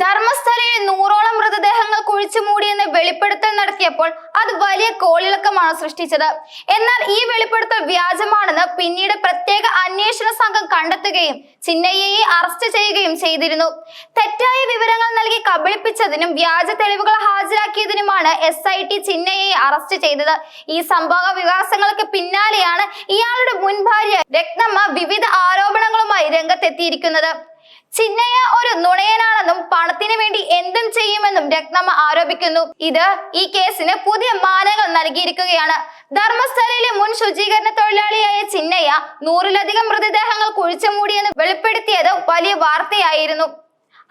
ധർമ്മസ്ഥലയിൽ നൂറോളം മൃതദേഹങ്ങൾ കുഴിച്ചു മൂടിയെന്ന് വെളിപ്പെടുത്തൽ നടത്തിയപ്പോൾ അത് വലിയ കോളിളക്കമാണ് സൃഷ്ടിച്ചത്. എന്നാൽ ഈ വെളിപ്പെടുത്തൽ വ്യാജമാണെന്ന് പിന്നീട് പ്രത്യേക അന്വേഷണ സംഘം കണ്ടെത്തുകയും ചിന്നയ്യയെ അറസ്റ്റ് ചെയ്യുകയും ചെയ്തിരുന്നു. തെറ്റായ വിവരങ്ങൾ നൽകി കബളിപ്പിച്ചതിനും വ്യാജ തെളിവുകൾ ഹാജരാക്കിയതിനുമാണ് എസ് ഐ ടി ചിന്നയ്യയെ അറസ്റ്റ് ചെയ്തത്. ഈ സംഭവ വികാസങ്ങൾക്ക് പിന്നാലെയാണ് ഇയാളുടെ മുൻ ഭാര്യ രത്നമ്മ വിവിധ ആരോപണങ്ങളുമായി രംഗത്തെത്തിയിരിക്കുന്നത്. ചിന്നയ്യ ഒരു നുണയനാണെന്നും പണത്തിന് വേണ്ടി എന്തും ചെയ്യുമെന്നും രത്നമ്മ ആരോപിക്കുന്നു. ഇത് ഈ കേസിന് പുതിയ മാനങ്ങൾ നൽകിയിരിക്കുകയാണ്. ധർമ്മസ്ഥലയിലെ മുൻ ശുചീകരണ തൊഴിലാളിയായ ചിന്നയ്യ നൂറിലധികം മൃതദേഹങ്ങൾ കുഴിച്ചു മൂടിയെന്ന് വെളിപ്പെടുത്തിയത് വലിയ വാർത്തയായിരുന്നു.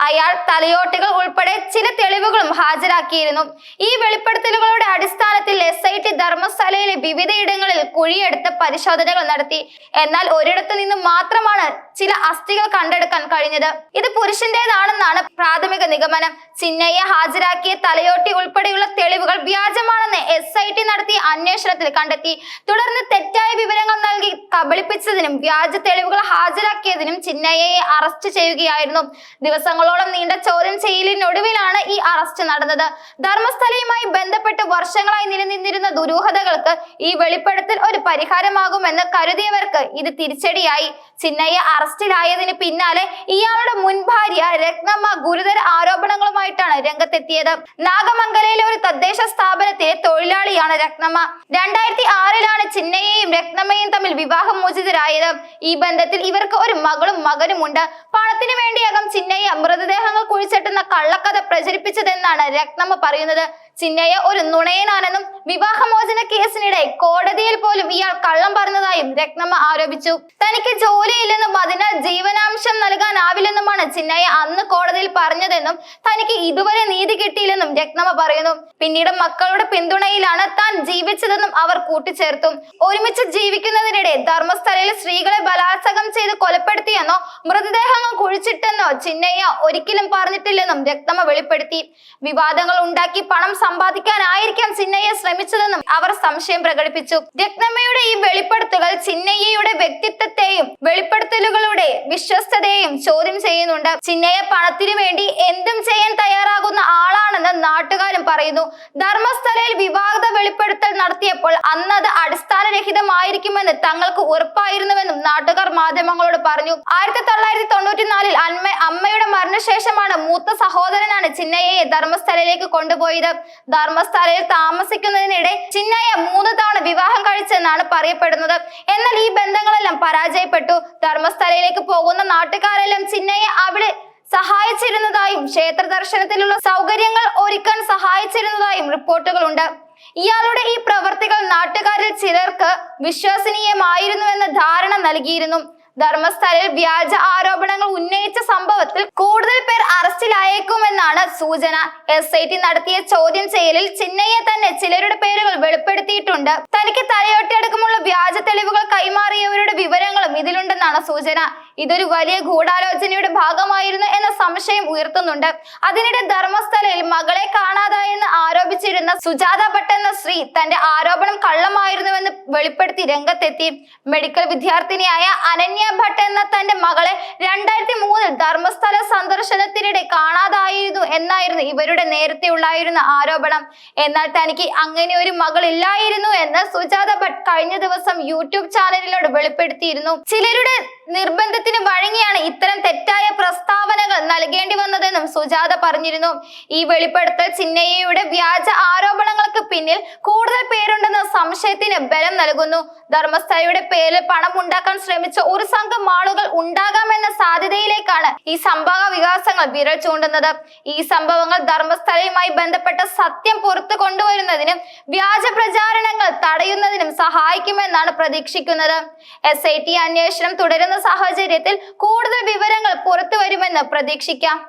അയാൾ തലയോട്ടുകൾ ഉൾപ്പെടെ ചില തെളിവുകളും ഹാജരാക്കിയിരുന്നു. ഈ വെളിപ്പെടുത്തലുകളുടെ അടിസ്ഥാനത്തിൽ എസ് ഐ ടി ധർമ്മസ്ഥലയിലെ വിവിധയിടങ്ങളിൽ കുഴിയെടുത്ത് പരിശോധനകൾ നടത്തി. എന്നാൽ ഒരിടത്തു നിന്നും മാത്രമാണ് ചില അസ്ഥികൾ കണ്ടെടുക്കാൻ കഴിഞ്ഞത്. ഇത് പുരുഷന്റേതാണെന്നാണ് പ്രാഥമിക നിഗമനം. ചിന്നയ്യ ഹാജരാക്കിയ തലയോട്ടി ഉൾപ്പെടെയുള്ള തെളിവുകൾ വ്യാജമാണെന്ന് എസ് ഐ ടി നടത്തിയ അന്വേഷണത്തിൽ കണ്ടെത്തി. തുടർന്ന് തെറ്റായ വിവരങ്ങൾ നൽകി കബളിപ്പിച്ചതിനും വ്യാജ തെളിവുകൾ ഹാജരാക്കിയതിനും ചിന്നയ്യയെ അറസ്റ്റ് ചെയ്യുകയായിരുന്നു. ദിവസങ്ങളോളം നീണ്ട ചോദ്യം ചെയ്യലിനൊടുവിലാണ് ഈ അറസ്റ്റ് നടന്നത്. ധർമ്മസ്ഥലയുമായി ബന്ധപ്പെട്ട് വർഷങ്ങളായി നിലനിന്നിരുന്ന ദുരൂഹതകൾക്ക് ഈ വെളിപ്പെടുത്തൽ ഒരു പരിഹാരമാകുമെന്ന് കരുതിയവർക്ക് ഇത് തിരിച്ചടിയായി. ചിന്നയ്യ അറസ്റ്റിലായതിന് പിന്നാലെ ഇയാളുടെ മുൻ ഭാര്യ രത്നമ്മ ഗുരുതര ആരോപണങ്ങളുമായിട്ടാണ് രംഗത്തെത്തിയത്. നാഗമംഗലയിലെ ഒരു തദ്ദേശ സ്ഥാപനത്തിലെ തൊഴിലാളിയാണ് രത്നമ്മ. രണ്ടായിരത്തി ആറിലാണ് ചിന്നയെയും രത്നമ്മയും തമ്മിൽ വിവാഹം വിവാഹമോചിതരായത് ഈ ബന്ധത്തിൽ ഇവർക്ക് ഒരു മകളും മകനുമുണ്ട്. പണത്തിന് വേണ്ടിയാകും ചിന്നയെ മൃതദേഹങ്ങൾ കുഴിച്ചെട്ടുന്ന കള്ളക്കഥ പ്രചരിപ്പിച്ചതെന്നാണ് രത്നമ്മ പറയുന്നത്. ചിന്നയ്യ ഒരു നുണയനാണെന്നും വിവാഹമോചന കേസിനിടെ കോടതിയിൽ പോലും ഇയാൾ കള്ളം പറഞ്ഞതായും രത്നമ്മ ആരോപിച്ചു. തനിക്ക് ജോലിയില്ലെന്നും അതിനാൽ ജീവനാംശം നൽകാനാവില്ലെന്നുമാണ് ചിന്നയെ അന്ന് കോടതിയിൽ പറഞ്ഞതെന്നും തനിക്ക് ഇതുവരെ നീതി കിട്ടിയില്ലെന്നും രത്നമ്മ പറയുന്നു. പിന്നീട് മക്കളുടെ പിന്തുണയിലാണ് താൻ ജീവിച്ചതെന്നും അവർ കൂട്ടിച്ചേർത്തു. ഒരുമിച്ച് ജീവിക്കുന്നതിനിടെ ധർമ്മസ്ഥലയിൽ സ്ത്രീകളെ ബലാത്സംഗം ചെയ്ത് കൊലപ്പെടുത്തിയെന്നോ മൃതദേഹങ്ങൾ കുഴിച്ചിട്ടെന്നോ ചിന്നയ്യ ഒരിക്കലും പറഞ്ഞിട്ടില്ലെന്നും രക്തമ വെളിപ്പെടുത്തി. വിവാദങ്ങൾ ഉണ്ടാക്കി പണം സമ്പാദിക്കാനായിരിക്കാം ചിന്നയ്യ ശ്രമിച്ചതെന്നും അവർ സംശയം പ്രകടിപ്പിച്ചു. രക്തമ്മയുടെ ഈ വെളിപ്പെടുത്തുകൾ ചിന്നയ്യയുടെ വ്യക്തിത്വത്തെയും വെളിപ്പെടുത്തലുകളുടെ വിശ്വസ്തതയെയും ചോദ്യം ചെയ്യുന്നുണ്ട്. ചിന്നയ്യ പണത്തിനു വേണ്ടി എന്തും ചെയ്യാൻ തയ്യാറാകുന്ന ആളാണെന്ന് നാട്ടുകാരും പറയുന്നു. ധർമ്മസ്ഥലയിൽ വിവാദ വെളിപ്പെടുത്തൽ നടത്തിയപ്പോൾ അന്നത് അടിസ്ഥാനരഹിതമായിരിക്കുമെന്ന് തങ്ങൾക്ക് ഉറപ്പായിരുന്നുവെന്നും നാട്ടുകാർ മാധ്യമങ്ങളോട് പറഞ്ഞു ആയിരത്തി തൊള്ളായിരത്തി തൊണ്ണൂറ്റിനാലിൽ അമ്മ അമ്മയുടെ മരണശേഷമാണ് മൂത്ത സഹോദരനാണ് ചിന്നയെ ധർമ്മസ്ഥലയിലേക്ക് കൊണ്ടുപോയത്. ധർമ്മസ്ഥലയിൽ താമസിക്കുന്നതിനിടെ ചിന്നയ്യ മൂന്ന് തവണ വിവാഹം കഴിച്ചെന്നാണ് പറയപ്പെടുന്നത്. എന്നാൽ ഈ ബന്ധങ്ങളെല്ലാം പരാജയപ്പെട്ടു. ധർമ്മസ്ഥലയിലേക്ക് പോകുന്ന നാട്ടുകാരെല്ലാം ചിന്നയെ അവിടെ സഹായിച്ചിരുന്നതായും ക്ഷേത്ര ദർശനത്തിലുള്ള സൗകര്യങ്ങൾ ഒരുക്കാൻ സഹായിച്ചിരുന്നതായും റിപ്പോർട്ടുകളുണ്ട്. ഇയാളുടെ ഈ പ്രവർത്തികൾ നാട്ടുകാരിൽ ചിലർക്ക് വിശ്വസനീയമായിരുന്നുവെന്ന ധാരണ നൽകിയിരുന്നു. ധർമ്മസ്ഥലയിൽ വ്യാജ ആരോപണങ്ങൾ ഉന്നയിച്ച സംഭവത്തിൽ കൂടുതൽ പേർ അറസ്റ്റിലായേക്കുമെന്നാണ് സൂചന. എസ് ഐ ടി നടത്തിയ ചോദ്യം ചെയ്യലിൽ ചിന്നയ്യ തന്നെ ചിലരുടെ പേരുകൾ വെളിപ്പെടുത്തിയിട്ടുണ്ട്. തനിക്ക് തലയൊട്ടിയടക്കമുള്ള വ്യാജ തെളിവുകൾ കൈമാറിയവരുടെ വിവരങ്ങളും ഇതിലുണ്ടെന്നാണ് സൂചന. ഇതൊരു വലിയ ഗൂഢാലോചനയുടെ ഭാഗമായിരുന്നു എന്ന സംശയം ഉയർത്തുന്നുണ്ട്. അതിനിടെ ധർമ്മസ്ഥലയിൽ മകളെ കാണാതായെന്ന് ആരോപിച്ചിരുന്ന സുജാത ഭട്ട് എന്ന സ്ത്രീ തന്റെ ആരോപണം കള്ളമായിരുന്നുവെന്ന് വെളിപ്പെടുത്തി രംഗത്തെത്തി. മെഡിക്കൽ വിദ്യാർത്ഥിനിയായ അനന്യ ഭട്ട് എന്ന തന്റെ മകളെ രണ്ടായിരത്തി മൂന്നിൽ ധർമ്മസ്ഥല സന്ദർശനത്തിനിടെ കാണാതായിരുന്നു എന്നായിരുന്നു ഇവരുടെ നേരത്തെ ഉണ്ടായിരുന്ന ആരോപണം. എന്നാൽ തനിക്ക് അങ്ങനെ ഒരു മകൾ ഇല്ലായിരുന്നു എന്ന് സുജാത ഭട്ട് കഴിഞ്ഞ ദിവസം യൂട്യൂബ് ചാനലിലൂടെ വെളിപ്പെടുത്തിയിരുന്നു. ചിലരുടെ നിർബന്ധത്തിന് വഴങ്ങിയാണ് ഇത്തരം തെറ്റായ പ്രസ്താവനകൾ നൽകേണ്ടി വന്നതെന്നും സുജാത പറഞ്ഞിരുന്നു. ഈ വെളിപ്പെടുത്തൽ ചിന്നയ്യയുടെ വ്യാജ ആരോപണങ്ങൾക്ക് പിന്നിൽ കൂടുതൽ പേരുണ്ടെന്ന സംശയത്തിന് ബലം നൽകുന്നു. ധർമ്മസ്ഥലയുടെ പേരിൽ പണം ഉണ്ടാക്കാൻ ശ്രമിച്ച ഒരു സംഘം ആളുകൾ ഉണ്ടാകാമെന്ന സാധ്യതയിലേക്കാണ് ഈ സംഭവ വികാസങ്ങൾ വിരൽ ചൂണ്ടുന്നത്. ഈ സംഭവങ്ങൾ ധർമ്മസ്ഥലയുമായി ബന്ധപ്പെട്ട സത്യം പുറത്തു കൊണ്ടുവരുന്നതിനും വ്യാജ പ്രചാരണങ്ങൾ തടയുന്നതിനും സഹായിക്കുമെന്നാണ് പ്രതീക്ഷിക്കുന്നത്. എസ് ഐ ടി അന്വേഷണം തുടരുന്ന സാഹചര്യത്തിൽ കൂടുതൽ വിവരങ്ങൾ പുറത്തു വരുമെന്ന് പ്രതീക്ഷിക്കാം.